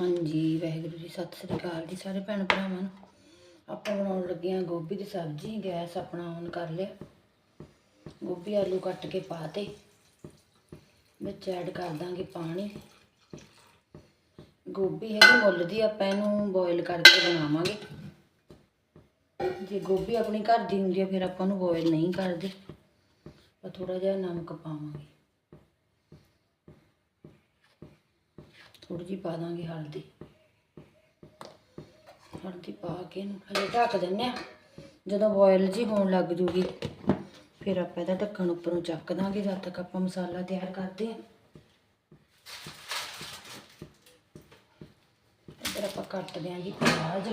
ਹਾਂਜੀ, ਵਾਹਿਗੁਰੂ ਜੀ, ਸਤਿ ਸ੍ਰੀ ਅਕਾਲ ਜੀ ਸਾਰੇ ਭੈਣ ਭਰਾਵਾਂ ਨੂੰ। ਆਪਾਂ ਬਣਾਉਣ ਲੱਗੇ ਹਾਂ ਗੋਭੀ ਦੀ ਸਬਜ਼ੀ, ਗੈਸ ਆਪਣਾ ਔਨ ਕਰ ਲਿਆ। ਗੋਭੀ ਆਲੂ ਕੱਟ ਕੇ ਪਾਤੇ ਵਿੱਚ ਐਡ ਕਰ ਦਾਂਗੇ ਪਾਣੀ। ਗੋਭੀ ਹੈਗੀ ਮੁੱਲ ਦੀ, ਆਪਾਂ ਇਹਨੂੰ ਬੋਇਲ ਕਰਕੇ ਬਣਾਵਾਂਗੇ। ਜੇ ਗੋਭੀ ਆਪਣੀ ਘਰ ਦੀ ਹੁੰਦੀ ਹੈ ਫਿਰ ਆਪਾਂ ਨੂੰ ਬੋਇਲ ਨਹੀਂ ਕਰਦੇ। ਪਰ ਥੋੜਾ ਜਿਹਾ ਨਮਕ ਪਾਵਾਂਗੇ। ਥੋੜੀ ਜਿਹੀ ਪਾ ਦਾਂਗੇ ਹਲਦੀ। ਹਲਦੀ ਪਾ ਕੇ ਇਹਨੂੰ ਹਲੇ ਢੱਕ ਦਿੰਨੇ ਆ ਜਦੋਂ ਬੋਇਲ ਜੀ ਹੋਣ ਲੱਗ ਜੂਗੀ, ਫਿਰ ਆਪਾਂ ਇਹਦਾ ਢੱਕਣ ਉੱਪਰੋਂ ਚੱਕ ਦਾਂਗੇ ਜਦ ਤੱਕ ਆਪਾਂ ਮਸਾਲਾ ਤਿਆਰ ਕਰਦੇ ਆ ਇੱਧਰ ਆਪਾਂ ਕੱਟਦੇ ਆਂ ਜੀ ਪਿਆਜ਼।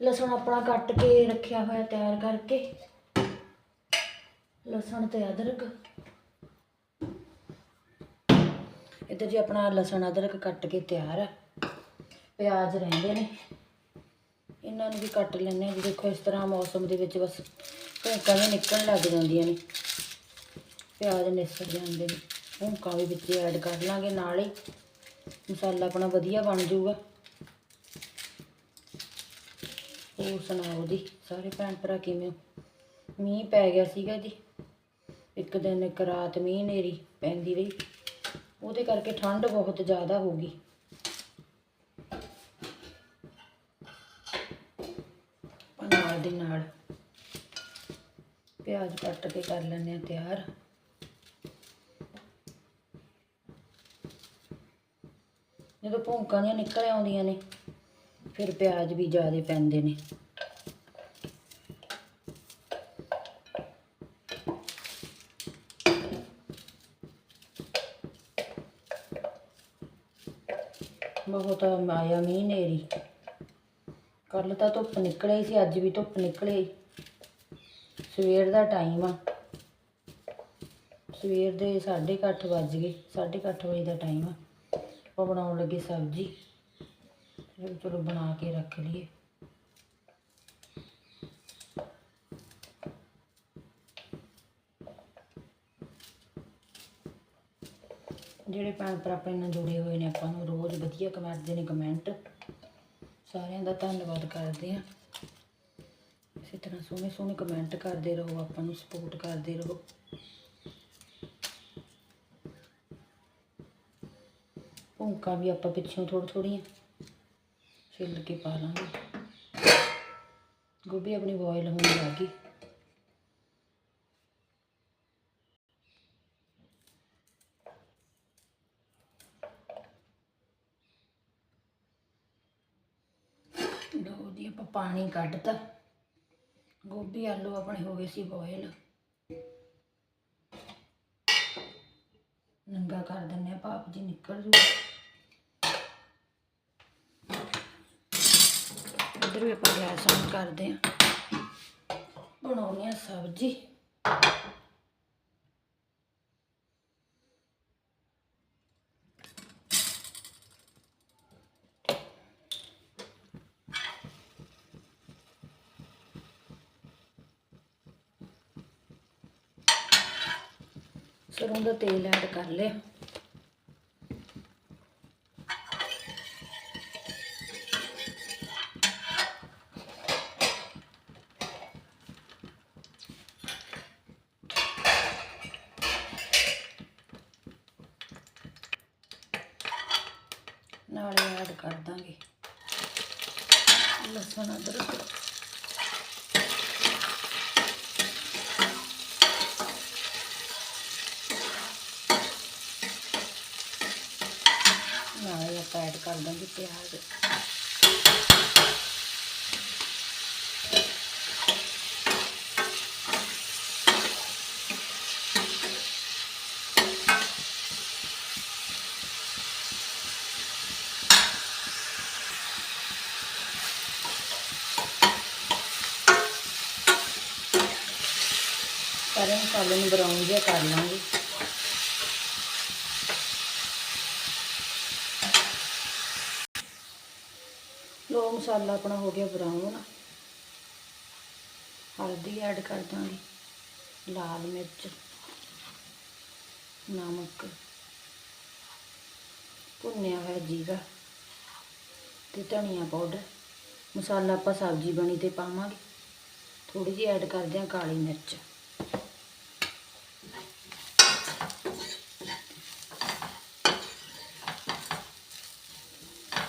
ਲਸਣ ਆਪਣਾ ਕੱਟ ਕੇ ਰੱਖਿਆ ਹੋਇਆ ਤਿਆਰ ਕਰਕੇ। ਲਸਣ ਤੇ ਅਦਰਕ। ਇੱਧਰ ਜੀ ਆਪਣਾ ਲਸਣ ਅਦਰਕ ਕੱਟ ਕੇ ਤਿਆਰ ਹੈ ਪਿਆਜ਼ ਰਹਿੰਦੇ ਨੇ, ਇਹਨਾਂ ਨੂੰ ਵੀ ਕੱਟ ਲੈਣੇ ਆ ਜੀ ਦੇਖੋ, ਇਸ ਤਰ੍ਹਾਂ ਮੌਸਮ ਦੇ ਵਿੱਚ ਬਸ ਭੁੰਕਾਂ ਵੀ ਨਿਕਲਣ ਲੱਗ ਜਾਂਦੀਆਂ ਨੇ। ਪਿਆਜ਼ ਨਿਸਰ ਜਾਂਦੇ ਨੇ। ਭੁੰਕਾਂ ਵੀ ਵਿੱਚ ਐਡ ਕਰ ਲਾਂਗੇ, ਨਾਲ ਹੀ ਮਸਾਲਾ ਆਪਣਾ ਵਧੀਆ ਬਣ ਜਾਊਗਾ। ਹੋਰ ਸੁਣਾਓ ਜੀ, ਸਾਰੇ ਭੈਣ ਭਰਾ ਕਿਵੇਂ ਮੀਂਹ ਪੈ ਗਿਆ ਸੀਗਾ ਜੀ। ਇੱਕ ਦਿਨ ਇੱਕ ਰਾਤ ਮੀਂਹ ਨੇਰੀ ਪੈਂਦੀ ਰਹੀ। ਉਹਦੇ ਕਰਕੇ ਠੰਡ ਬਹੁਤ ਜ਼ਿਆਦਾ ਹੋ ਗਈ। ਨਾਲ ਦੇ ਨਾਲ ਪਿਆਜ਼ ਕੱਟ ਕੇ ਕਰ ਲੈਂਦੇ ਆ ਤਿਆਰ। ਜਦੋਂ ਭੌਂਕਾਂ ਦੀਆਂ ਨਿਕਲ ਆਉਂਦੀਆਂ ਨੇ, ਫਿਰ ਪਿਆਜ਼ ਵੀ ਜ਼ਿਆਦਾ ਪੈਂਦੇ ਨੇ। ਬਹੁਤ ਆਇਆ ਮੀਂਹ ਨੇਰੀ। ਕੱਲ ਤਾਂ ਧੁੱਪ ਨਿਕਲੇ ਸੀ, ਅੱਜ ਵੀ ਧੁੱਪ ਨਿਕਲੇ। ਸਵੇਰ ਦਾ ਟਾਈਮ ਆ। ਸਵੇਰ ਦੇ 8:30 ਵੱਜ ਗਏ 8:30 ਵਜੇ ਦਾ ਟਾਈਮ ਆ। ਉਹ ਬਣਾਉਣ ਲੱਗੇ ਸਬਜ਼ੀ। ਚਲੋ ਬਣਾ ਕੇ ਰੱਖ ਲਈਏ। ਜਿਹੜੇ ਭੈਣ ਭਰਾ ਆਪਣੇ ਨਾਲ ਜੁੜੇ ਹੋਏ ਨੇ, ਆਪਾਂ ਨੂੰ ਰੋਜ਼ ਵਧੀਆ ਕਮੈਂਟਦੇ ਨੇ ਕਮੈਂਟ ਸਾਰਿਆਂ ਦਾ ਧੰਨਵਾਦ ਕਰਦੇ ਆ ਇਸੇ ਤਰ੍ਹਾਂ ਸੋਹਣੇ ਸੋਹਣੇ ਕਮੈਂਟ ਕਰਦੇ ਰਹੋ, ਆਪਾਂ ਨੂੰ ਸਪੋਰਟ ਕਰਦੇ ਰਹੋ। ਭੁੰਕਾਂ ਵੀ ਆਪਾਂ ਪਿੱਛੋਂ ਥੋੜ੍ਹ ਥੋੜ੍ਹੀਆਂ ਛਿੱਲ ਕੇ ਪਾ ਲਾਂਗੇ। ਗੋਭੀ ਆਪਣੀ ਬੋਇਲ ਹੋਣ ਲੱਗੀ ਲਓ ਜੀ ਆਪਾਂ ਪਾਣੀ ਕੱਢਤਾ। ਗੋਭੀ, ਆਲੂ ਆਪਣੇ ਹੋ ਗਏ ਸੀ ਬੋਇਲ ਨੰਗਾ ਕਰ ਦਿੰਨੇ ਆ ਭਾਪ ਜੀ ਨਿਕਲ ਜੂ। ਇਧਰ ਵੀ ਆਪਾਂ ਗੈਸ ਔਨ ਕਰਦੇ ਆ ਬਣਾਉਣੀ ਆ ਸਬਜ਼ੀ। ਸਰੋਂ ਦਾ ਤੇਲ ਐਡ ਕਰ ਲਿਆ। ਨਾਲੇ ਐਡ ਕਰ ਦਾਂਗੇ। ਲਸਣ ਅਦਰਕ ਨਾਲੇ ਆਪਾਂ ਐਡ ਕਰ ਦਾਂਗੇ ਪਿਆਜ਼। ਸਾਰੇ ਮਸਾਲੇ ਨੂੰ ਬਰਾਊਨ ਜਿਹਾ ਕਰ ਲਾਂਗੇ ਲੋ ਮਸਾਲਾ ਆਪਣਾ ਹੋ ਗਿਆ ਬਰਾਊਨ ਹਲਦੀ ਐਡ ਕਰ ਦਾਂਗੇ। ਲਾਲ ਮਿਰਚ, ਨਮਕ, ਭੁੰਨਿਆ ਹੋਇਆ ਜੀਰਾ ਤੇ ਧਨੀਆ ਪਾਊਡਰ ਮਸਾਲਾ ਆਪਾਂ ਸਬਜ਼ੀ ਬਣੀ ਤੇ ਪਾਵਾਂਗੇ। ਥੋੜੀ ਜਿਹੀ ਐਡ ਕਰਦੇ ਹਾਂ ਕਾਲੀ ਮਿਰਚ।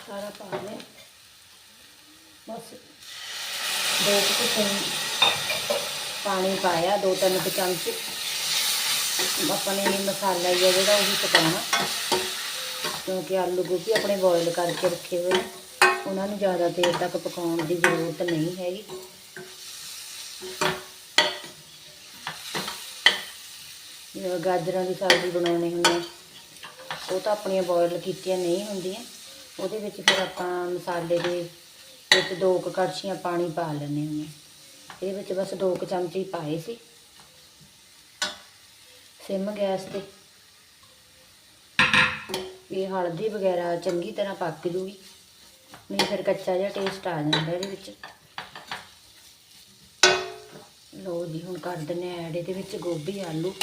ਸਾਰਾ ਪਾ ਲਿਆ। ਬਸ। ਦੋ ਕੁ ਪਾਣੀ ਪਾਇਆ, ਦੋ ਤਿੰਨ ਕੁ ਚਮਚ। ਆਪਣੇ ਮਸਾਲਾ ਹੀ ਆ ਜਿਹੜਾ ਉਹ ਵੀ ਪਕਾਉਣਾ। ਕਿਉਂਕਿ ਆਲੂ ਗੋਭੀ ਆਪਣੇ ਬੋਇਲ ਕਰਕੇ ਰੱਖੇ ਹੋਏ ਨੇ। ਉਹਨਾਂ ਨੂੰ ਜ਼ਿਆਦਾ ਦੇਰ ਤੱਕ ਪਕਾਉਣ ਦੀ ਜ਼ਰੂਰਤ ਨਹੀਂ ਹੈਗੀ। ਜਿਵੇਂ ਗਾਜਰਾਂ ਦੀ ਸਬਜ਼ੀ ਬਣਾਉਣੀ ਹੁੰਦੀ ਉਹ ਤਾਂ ਆਪਣੀਆਂ ਬੋਇਲ ਕੀਤੀਆਂ ਨਹੀਂ ਹੁੰਦੀਆਂ। ਉਹਦੇ ਵਿੱਚ ਫਿਰ ਆਪਾਂ ਮਸਾਲੇ ਦੇ ਵਿੱਚ ਦੋ ਕੁ ਕੜਛੀਆਂ ਪਾਣੀ ਪਾ ਲੈਂਦੇ ਹੁੰਦੇ ਹਾਂ। ਇਹਦੇ ਵਿੱਚ ਬਸ ਦੋ ਕੁ ਚਮਚੇ ਪਾਏ ਸੀ। ਸਿਮ ਗੈਸ ਤੇ। ਇਹ ਹਲਦੀ ਵਗੈਰਾ ਚੰਗੀ ਤਰ੍ਹਾਂ ਪੱਕ ਜੂਗੀ। ਨਹੀਂ ਫਿਰ ਕੱਚਾ ਜਿਹਾ ਟੇਸਟ ਆ ਜਾਂਦਾ ਇਹਦੇ ਵਿੱਚ। ਲੋ ਜੀ, ਹੁਣ ਕਰ ਦਿੰਨੇ ਆ ਐਡ ਇਹਦੇ ਵਿੱਚ ਗੋਭੀ, ਆਲੂ।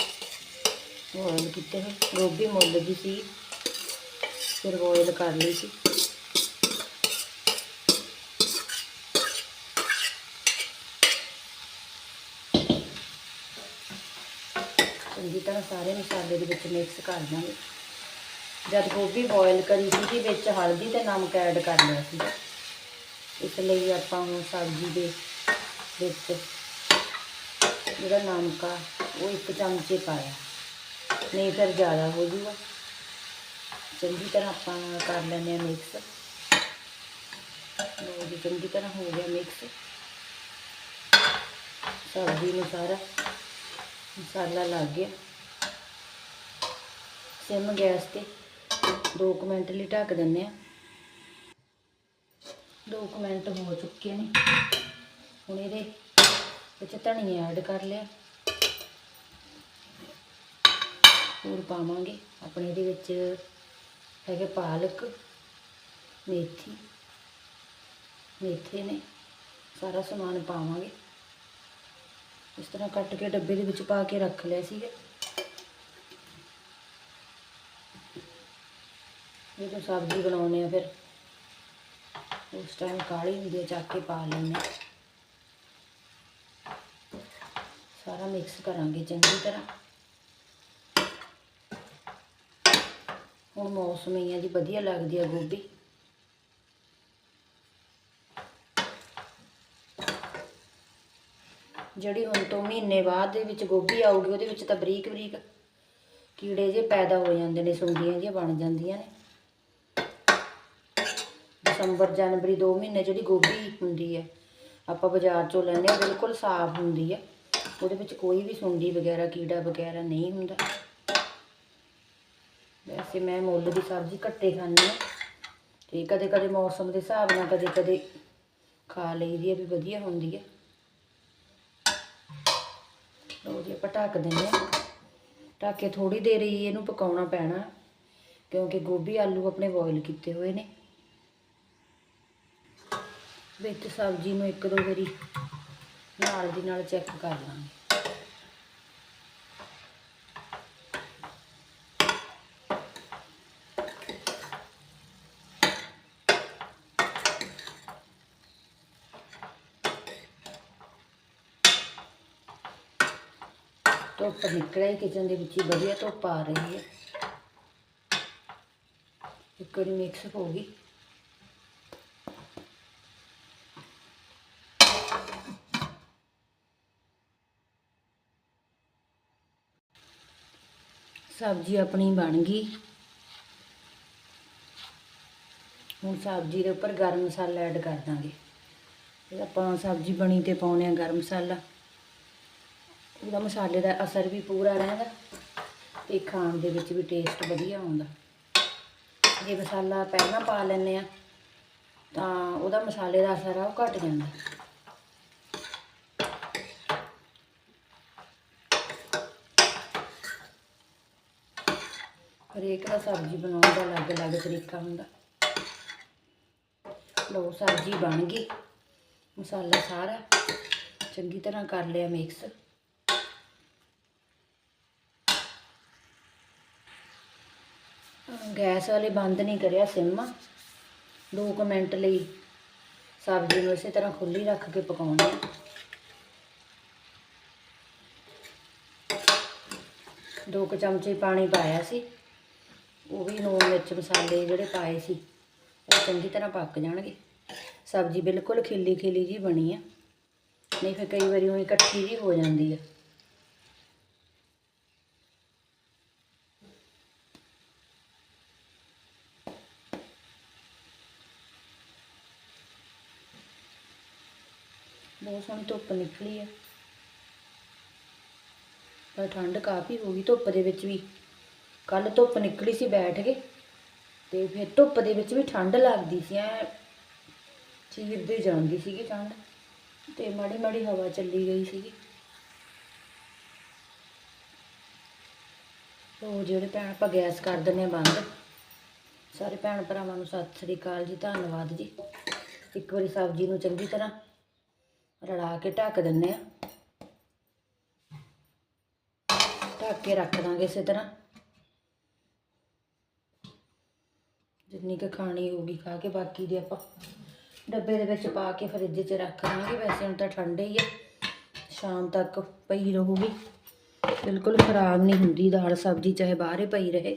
ਬੋਇਲ ਕੀਤੇ ਹੋਏ। ਗੋਭੀ ਮੁੱਲ ਦੀ ਸੀ। ਫਿਰ ਬੋਇਲ ਕਰ ਲਈ ਸੀ। ਚੰਗੀ ਤਰ੍ਹਾਂ ਸਾਰੇ ਮਸਾਲੇ ਦੇ ਵਿੱਚ ਮਿਕਸ ਕਰ ਦਾਂਗੇ ਜਦ ਗੋਭੀ ਬੋਇਲ ਕਰੀ ਸੀ ਤੇ ਵਿੱਚ ਹਲਦੀ ਤੇ ਨਮਕ ਐਡ ਕਰ ਲਿਆ ਸੀ। ਇਸ ਲਈ ਆਪਾਂ ਹੁਣ ਸਬਜ਼ੀ ਦੇ ਵਿੱਚ ਜਿਹੜਾ ਨਮਕ ਆ, ਉਹ ਇੱਕ ਚਮਚੇ ਪਾਇਆ। ਨਹੀਂ ਫਿਰ ਜ਼ਿਆਦਾ ਹੋ ਜੂਗਾ। ਚੰਗੀ ਤਰ੍ਹਾਂ ਆਪਾਂ ਕਰ ਲੈਂਦੇ ਆ ਮਿਕਸ ਲੋ ਜੀ, ਚੰਗੀ ਤਰ੍ਹਾਂ ਹੋ ਗਿਆ ਮਿਕਸ ਸਬਜ਼ੀ ਨੂੰ ਸਾਰਾ ਮਸਾਲਾ ਲੱਗ ਗਿਆ। ਸਿਮ ਗੈਸ ਤੇ 2 ਮਿੰਟ ਲਈ ਢੱਕ ਦਿੰਨੇ ਆ। 2 ਮਿੰਟ ਹੋ ਚੁੱਕੇ ਨੇ। ਹੁਣ ਇਹਦੇ ਵਿੱਚ ਧਨੀਆ ਐਡ ਕਰ ਲਿਆ। ਹੋਰ ਪਾਵਾਂਗੇ ਆਪਣੇ ਇਹਦੇ ਵਿੱਚ ਹੈਗੇ ਪਾਲਕ, ਮੇਥੀ, ਮੇਥੇ ਨੇ ਸਾਰਾ ਸਮਾਨ ਪਾਵਾਂਗੇ। ਇਸ ਤਰ੍ਹਾਂ ਕੱਟ ਕੇ ਡੱਬੇ ਦੇ ਵਿੱਚ ਪਾ ਕੇ ਰੱਖ ਲਿਆ ਸੀਗਾ। ਜਦੋਂ ਸਬਜ਼ੀ ਬਣਾਉਨੇ ਆ ਫਿਰ। ਉਸ ਟਾਈਮ ਕਾਲੀ ਹੁੰਦੀ ਹੈ ਚੱਕ ਕੇ ਪਾ ਲੈਂਦੇ ਹਾਂ ਸਾਰਾ ਮਿਕਸ ਕਰਾਂਗੇ ਚੰਗੀ ਤਰ੍ਹਾਂ। ਹੁਣ ਮੌਸਮ ਹੀ ਆ ਜੀ ਵਧੀਆ ਲੱਗਦੀ ਆ ਗੋਭੀ। ਜਿਹੜੀ ਹੁਣ ਤੋਂ ਮਹੀਨੇ ਬਾਅਦ ਦੇ ਵਿੱਚ ਗੋਭੀ ਆਊਗੀ, ਉਹਦੇ ਵਿੱਚ ਤਾਂ ਬਰੀਕ ਬਰੀਕ ਕੀੜੇ ਜੇ ਪੈਦਾ ਹੋ ਜਾਂਦੇ ਨੇ, ਸੁੰਡੀਆਂ ਜਿਹੀਆਂ ਬਣ ਜਾਂਦੀਆਂ ਨੇ। ਦਸੰਬਰ ਜਨਵਰੀ 2 ਮਹੀਨੇ ਜਿਹੜੀ ਗੋਭੀ ਹੁੰਦੀ ਹੈ, ਆਪਾਂ ਬਾਜ਼ਾਰ ਚੋਂ ਲੈਂਦੇ ਆ ਬਿਲਕੁਲ ਸਾਫ਼ ਹੁੰਦੀ ਆ ਉਹਦੇ ਵਿੱਚ ਕੋਈ ਵੀ ਸੁੰਡੀ ਵਗੈਰਾ, ਕੀੜਾ ਵਗੈਰਾ ਨਹੀਂ ਹੁੰਦਾ। ਵੈਸੇ ਮੈਂ ਮੁੱਲ ਦੀ ਸਬਜ਼ੀ ਘੱਟੇ ਖਾਂਦੀ ਹਾਂ। ਤੇ ਕਦੇ ਕਦੇ ਮੌਸਮ ਦੇ ਹਿਸਾਬ ਨਾਲ ਕਦੇ ਕਦੇ ਖਾ ਲਈਦੀ ਆ ਵੀ ਵਧੀਆ ਹੁੰਦੀ ਹੈ। ਲਓ ਜੀ, ਆਪਾਂ ਢੱਕ ਦਿੰਦੇ ਹਾਂ। ਢੱਕ ਕੇ ਥੋੜੀ ਦੇਰ ਹੀ ਇਹਨੂੰ ਪਕਾਉਣਾ ਪੈਣਾ, ਕਿਉਂਕਿ ਗੋਭੀ ਆਲੂ ਆਪਣੇ ਬੋਇਲ ਕੀਤੇ ਹੋਏ ਨੇ। ਵਿੱਚ ਸਬਜ਼ੀ ਨੂੰ ਇੱਕ ਦੋ ਵਾਰੀ ਨਾਲ ਦੀ ਨਾਲ ਚੈੱਕ ਕਰ ਲਾਂਗੇ। ਧੁੱਪ ਨਿਕਲਿਆ ਕਿਚਨ ਦੇ ਵਿੱਚ ਹੀ, ਵਧੀਆ ਧੁੱਪ ਆ ਰਹੀ ਹੈ। ਇੱਕ ਵਾਰੀ ਮਿਕਸ ਹੋ ਗਈ। ਸਬਜ਼ੀ ਆਪਣੀ ਬਣ ਗਈ। ਹੁਣ ਸਬਜ਼ੀ ਦੇ ਉੱਪਰ ਗਰਮ ਮਸਾਲਾ ਐਡ ਕਰ ਦਾਂਗੇ। ਇਹ ਆਪਾਂ ਸਬਜ਼ੀ ਬਣੀ ਤੇ ਪਾਉਣੇ ਆ ਗਰਮ ਮਸਾਲਾ। ਉਹਦਾ ਮਸਾਲੇ ਦਾ ਅਸਰ ਵੀ ਪੂਰਾ ਰਹਿੰਦਾ ਤੇ ਖਾਣ ਦੇ ਵਿੱਚ ਵੀ ਟੇਸਟ ਵਧੀਆ ਆਉਂਦਾ। ਜੇ ਮਸਾਲਾ ਪਹਿਲਾਂ ਪਾ ਲੈਂਦੇ ਆ ਤਾਂ ਉਹਦਾ ਮਸਾਲੇ ਦਾ ਅਸਰ ਆ, ਉਹ ਘਟ ਜਾਂਦਾ। ਹਰੇਕ ਦਾ ਸਬਜ਼ੀ ਬਣਾਉਣ ਦਾ ਅਲੱਗ-ਅਲੱਗ ਤਰੀਕਾ ਹੁੰਦਾ। ਲਓ, ਸਬਜ਼ੀ ਬਣ ਗਈ। ਮਸਾਲਾ ਸਾਰਾ ਚੰਗੀ ਤਰ੍ਹਾਂ ਕਰ ਲਿਆ ਮਿਕਸ ਗੈਸ ਵਾਲੇ ਬੰਦ ਨਹੀਂ ਕਰਿਆ ਸਿਮ। 2 ਮਿੰਟ ਲਈ ਸਬਜ਼ੀ ਨੂੰ ਇਸੇ ਤਰ੍ਹਾਂ ਖੁੱਲੀ ਰੱਖ ਕੇ ਪਕਾਉਣੀ ਆ। ਦੋ ਕੁ ਚਮਚੇ ਪਾਣੀ ਪਾਇਆ ਸੀ। ਉਹ ਵੀ ਨੂਣ ਮਿਰਚ ਮਸਾਲੇ ਜਿਹੜੇ ਪਾਏ ਸੀ, ਉਹ ਚੰਗੀ ਤਰ੍ਹਾਂ ਪੱਕ ਜਾਣਗੇ। ਸਬਜ਼ੀ ਬਿਲਕੁਲ ਖਿੱਲੀ ਖਿੱਲੀ ਜੀ ਬਣੀ ਆ। ਨਹੀਂ ਫਿਰ ਕਈ ਵਾਰੀ ਉਹ ਇਕੱਠੀ ਜੀ ਹੋ ਜਾਂਦੀ ਆ। ਬਹੁਤ ਸੋਹਣੀ ਧੁੱਪ ਨਿਕਲੀ ਆ। ਪਰ ਠੰਡ ਕਾਫੀ ਹੋ ਗਈ ਧੁੱਪ ਦੇ ਵਿੱਚ ਵੀ। ਕੱਲ ਧੁੱਪ ਨਿਕਲੀ ਸੀ ਬੈਠ ਕੇ ਤੇ ਫਿਰ ਧੁੱਪ ਦੇ ਵਿੱਚ ਵੀ ਠੰਡ ਲੱਗਦੀ ਸੀ, ਐ ਚੀਰਦੇ ਜਾਂਦੀ ਸੀਗੀ ਠੰਡ ਤੇ ਮਾੜੀ ਮਾੜੀ ਹਵਾ ਚੱਲੀ ਗਈ ਸੀਗੀ। ਉਹ ਜਿਹੜੇ ਭੈਣ ਆਪਾਂ ਗੈਸ ਕਰ ਦਿੰਦੇ ਹਾਂ ਬੰਦ, ਸਾਰੇ ਭੈਣ ਭਰਾਵਾਂ ਨੂੰ ਸਤਿ ਸ੍ਰੀ ਅਕਾਲ ਜੀ, ਧੰਨਵਾਦ ਜੀ। ਇੱਕ ਵਾਰੀ ਸਬਜ਼ੀ ਨੂੰ ਚੰਗੀ ਤਰ੍ਹਾਂ ਰਲਾ ਕੇ ਢੱਕ ਦਿੰਨੇ ਆ ਢੱਕ ਕੇ ਰੱਖ ਦਾਂਗੇ ਇਸੇ ਤਰ੍ਹਾਂ। ਜਿੰਨੀ ਕੁ ਖਾਣੀ ਹੋਊਗੀ ਖਾ ਕੇ ਬਾਕੀ ਦੇ ਆਪਾਂ ਡੱਬੇ ਦੇ ਵਿੱਚ ਪਾ ਕੇ ਫਰਿੱਜ 'ਚ ਰੱਖ ਦਾਂਗੇ। ਵੈਸੇ ਹੁਣ ਤਾਂ ਠੰਡੇ ਹੀ ਆ, ਸ਼ਾਮ ਤੱਕ ਪਈ ਰਹੂਗੀ। ਬਿਲਕੁਲ ਖਰਾਬ ਨਹੀਂ ਹੁੰਦੀ ਦਾਲ ਸਬਜ਼ੀ, ਚਾਹੇ ਬਾਹਰੇ ਪਈ ਰਹੇ।